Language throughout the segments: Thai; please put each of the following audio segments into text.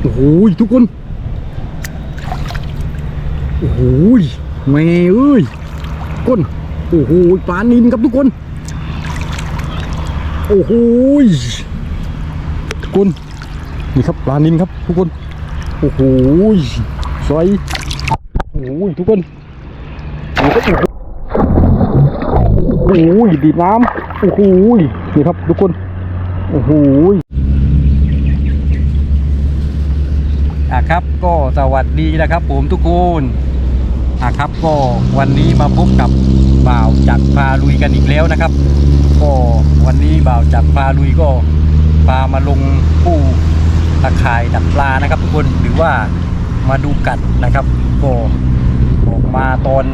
โอ้โหทุกคน โอ้โหแม่เอ้ยก้นโอ้โหปลานินครับทุกคน โอ้โหทุกคนนี่ครับปลานินครับ ทุกคน โอ้โหสวยโอ้โหทุกคนนี่ครับโอ้โหโอ้โหดีน้ำโอ้โหนี่ครับทุกคน โอ้โห อะครับ ก็สวัสดีนะครับ ผมทุกคนอะครับ ก็วันนี้มาพบกับบ่าวจัดพาลุยกันอีกแล้วนะครับ ก็วันนี้บ่าวจัดพาลุยก็พามาลงผู้ตะข่ายดักปลานะครับ ทุกคนหรือว่ามาดูกัดนะครับ ก็ออกมาตอน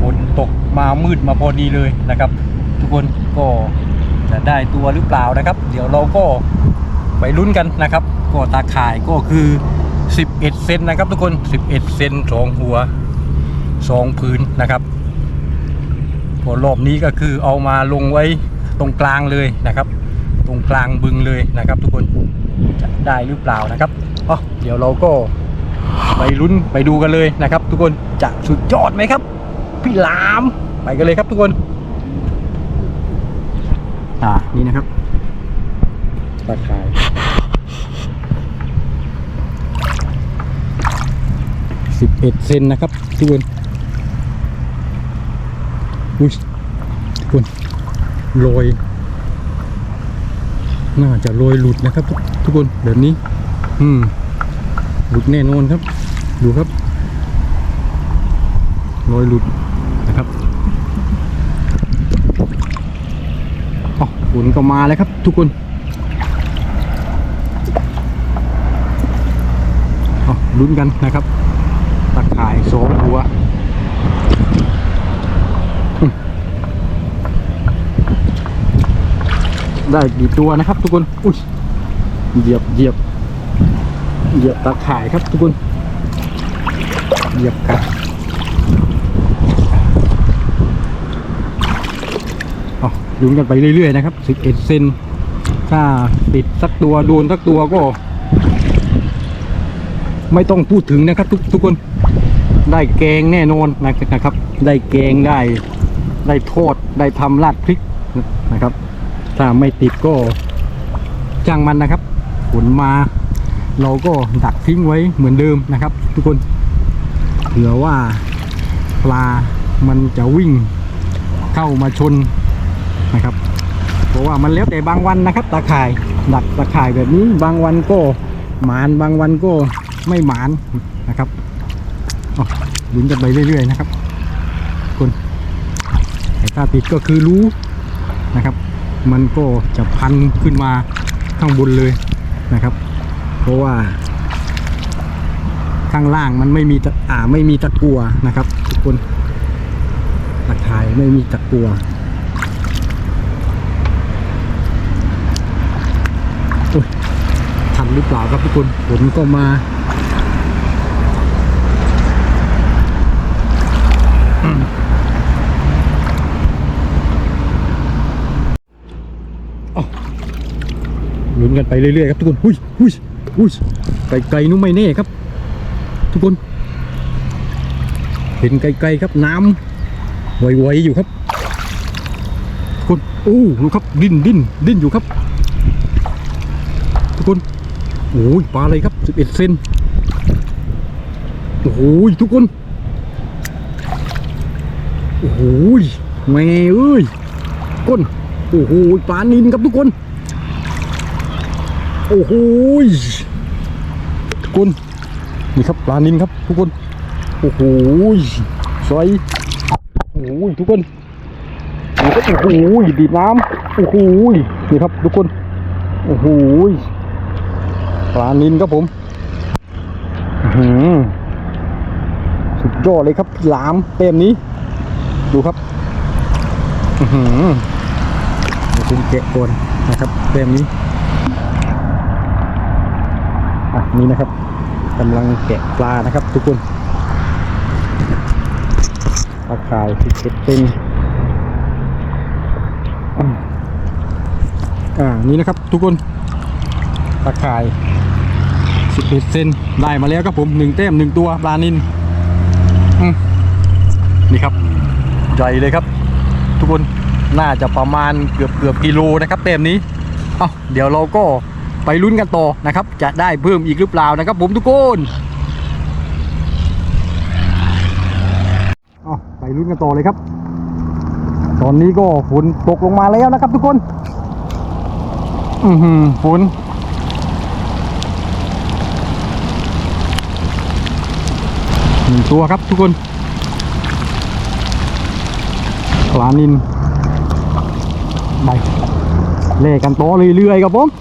ฝนตกมามืดมาพอดีเลยนะครับ ทุกคนก็จะได้ตัวหรือเปล่านะครับ เดี๋ยวเราก็ไปลุ้นกันนะครับ ก็ตาข่ายก็คือ 11 เซนนะครับทุกคน 11 เซนสองหัวสองพื้นนะครับพอรอบนี้ก็คือเอามาลงไว้ตรงกลางเลยนะครับ ตรงกลางบึงเลยนะครับ ทุกคนจะได้หรือเปล่านะครับอ๋อเดี๋ยวเราก็ไปลุ้นไปดูกันเลยนะครับ ทุกคนจะสุดยอดไหมครับ พี่ลามไปกันเลยครับทุกคนอ่านี่นะครับตาข่าย สิบเอ็ดเซนนะครับทุกคนอุ้ยทุกคนโรยน่าจะโรยหลุดนะครับทุกทุกคนแบบนี้ อืมหลุดแน่นอนครับ ดูครับโรยหลุดนะครับอ๋อฝนก็มาแล้วครับ ทุกคนอ๋อลุ้นกันนะครับ ตะข่ายสองหัวได้กี่ตัวนะครับ ทุกคน อุ้ย เหยียบเหยียบ เหยียบตะข่ายครับ ทุกคน เหยียบกัดอ๋อลุ้นกันไปเรื่อยๆนะครับ11เซน ถ้าติดสักตัวโดนสักตัวก็ ไม่ต้องพูดถึงนะครับ ทุกทุกคน ได้แกงแน่นอนนะครับ ได้แกงได้ได้ทอดได้ทำราดพริกนะครับ ถ้าไม่ติดก็จ้างมันนะครับฝนมา เราก็ดักทิ้งไว้เหมือนเดิมนะครับ ทุกคนเผื่อว่าปลามันจะวิ่งเข้ามาชนนะครับเพราะว่ามันแล้วแต่บางวันนะครับตาข่ายดักตาข่ายแบบนี้บางวันก็หมานบางวันก็ไม่หมานนะครับ ลุ้นกันไปเรื่อยๆนะครับคนแต่ถ้าติดก็คือรู้นะครับ มันก็จะพันขึ้นมาข้างบนเลยนะครับ เพราะว่า ข้างล่างมันไม่มีอ่าไม่มีตะกัวนะครับทุกคนตะข่ายไม่มีตะกัวทันหรือเปล่าครับทุกคนฝนก็มา กันไปเรื่อยๆครับทุกคนหุ้ยหุ้ยหุ้ยไกลๆนู้นไม่แน่ครับ ทุกคน เห็นไกลๆครับน้ำไวๆอยู่ครับทุกคนโอ้ดูครับดิ้นดิ้นดิ้นอยู่ครับ ทุกคนโอ้ยปลาอะไรครับ11เซนโอ้โหทุกคนโอ้โหแม่เอ้ยก้นโอ้โหปลานินครับทุกคน โอ้โหยทุกคนนี่ครับปลานินครับ ทุกคน โอ้โหยสวยโอ้โหยทุกคนนี่ก็โอ้โหยดีดน้ำโอ้โหยนี่ครับ ทุกคนโอ้โหยปลานินครับผมหือสุดยอดเลยครับหลามเต็มนี้ ดูครับอือหือเดี๋ยวผมแกะก่อนนะครับเต็มนี้ อะ นี่นะครับกำลังแกะปลานะครับ ทุกคนปลาขาวที่เก็บเป็นอ่านี่นะครับ ทุกคนตะข่ายสิบเซนได้มาแล้วครับผมหนึ่งเต้มหนึ่งตัวปลานินอืมนี่ครับใหญ่เลยครับ ทุกคนน่าจะประมาณเกือบเกือบกิโลนะครับเต็มนี้ เอ้าเดี๋ยวเราก็ ไปลุ้นกันต่อนะครับ จะได้เพิ่มอีกหรือเปล่านะครับ ผมทุกคนเอาไปลุ้นกันต่อเลยครับ ตอนนี้ก็ฝนตกลงมาแล้วนะครับ ทุกคน อือหือฝนหนึ่งตัวครับทุกคนปลานินไปเล่กันโตอเรื่อยๆครับผมจ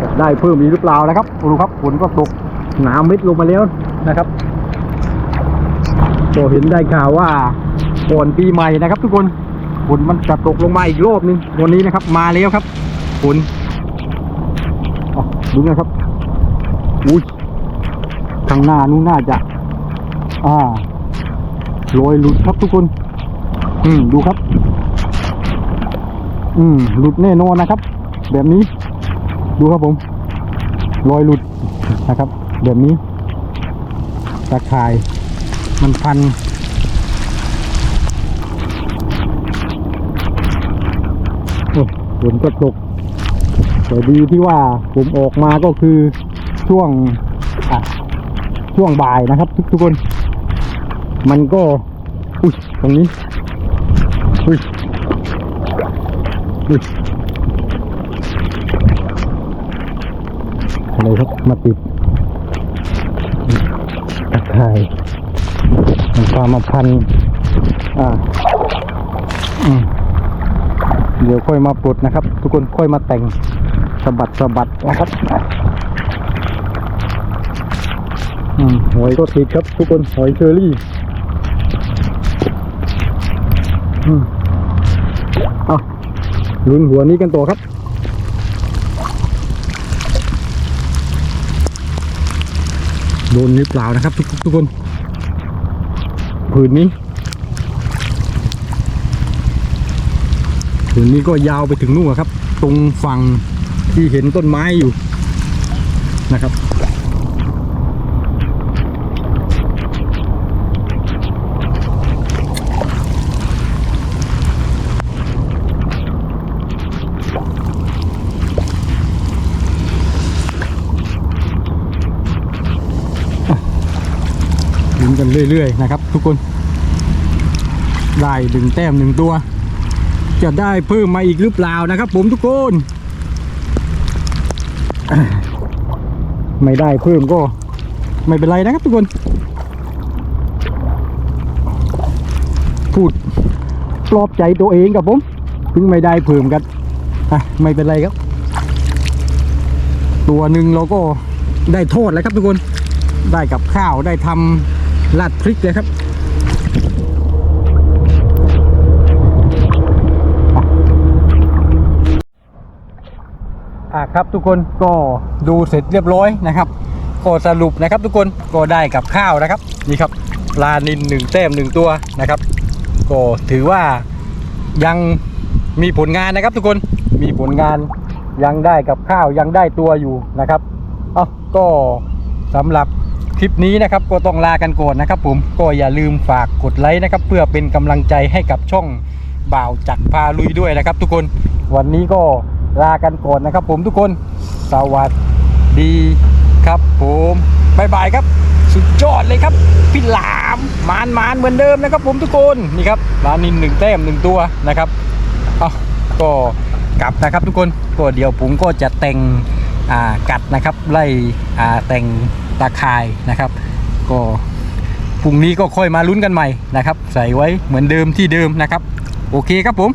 ะ ได้เพิ่มอีกหรือเปล่านะครับดูครับฝนก็ตกหนาเม็ดลงมาแล้วนะครับก็เห็นได้ข่าวว่าก่อนปีใหม่นะครับ ทุกคนฝนมันจะตกลงมาอีกรอบนึงวันนี้นะครับ มาแล้วครับฝนอ๋อดูนะครับอุ้ยข้างหน้านู้นน่าจะอ่ารอยหลุดครับทุกคน อืมดูครับ อืมหลุดแน่นอนนะครับ แบบนี้ ดูครับผมรอยหลุดนะครับแบบนี้ตะข่ายมันพัน โอ้ฝนก็ตกแต่ดีที่ว่าผมออกมาก็คือช่วงช่วงบ่ายนะครับ ทุกทุกคน มันก็ อุ้ยตรงนี้อุ้ยอุ้ย อะไรครับ มาติดตะข่ายมันพามาพัน อ่าอืมเดี๋ยวค่อยมาปลดนะครับ ทุกคนค่อยมาแต่งสะบัดสะบัดนะครับอืมหอยก็ติดครับ ทุกคนหอยเชอรี่อืมเอาลุ้นหัวนี้กันต่อครับ โดนหรือเปล่านะครับ ทุกทุกคนผืนนี้ผืนนี้ก็ยาวไปถึงนู่นครับ ตรงฝั่งที่เห็นต้นไม้อยู่นะครับ เรื่อยๆนะครับ ทุกคน ได้หนึ่งแต้มหนึ่งตัว จะได้เพิ่มมาอีกหรือเปล่านะครับ ผมทุกคน ไม่ได้เพิ่มก็ ไม่เป็นไรนะครับทุกคน พูดปลอบใจตัวเองกับผมถึงไม่ได้เพิ่มกันอะไม่เป็นไรครับ ตัวหนึ่งเราก็ได้โทษแล้วครับทุกคน ได้กับข้าวได้ทำ ราดพริกเลยครับอะครับทุกคนก็ดูเสร็จเรียบร้อยนะครับก็สรุปนะครับทุกคนก็ได้กับข้าวนะครับนี่ครับปลานินหนึ่งแต้มหนึ่งตัวนะครับ ก็ถือว่ายังมีผลงานนะครับทุกคนมีผลงานยังได้กับข้าวยังได้ตัวอยู่นะครับ เอ้าก็สำหรับ ลิปนี้นะครับก็ต้องลากันก่อนนะครับ ผมก็อย่าลืมฝากกดไลค์นะครับ เพื่อเป็นกำลังใจให้กับช่องบ่าวจักรพาลุยด้วยนะครับ ทุกคนวันนี้ก็ลากันก่อนนะครับ ผมทุกคนสวัสดีครับ ผมบายบายครับ สุดยอดเลยครับพี่หลามมานมานเหมือนเดิมนะครับ ผมทุกคนนี่ครับปลานนินหนึ่งแต้มหนึ่งตัวนะครับเอาก็กลับนะครับทุกคนก็เดี๋ยวผมก็จะแต่งกัดนะครับไล่แต่ง ตาข่ายนะครับ ก็พรุ่งนี้ก็ค่อยมาลุ้นกันใหม่นะครับ ใส่ไว้เหมือนเดิมที่เดิมนะครับ โอเคครับผม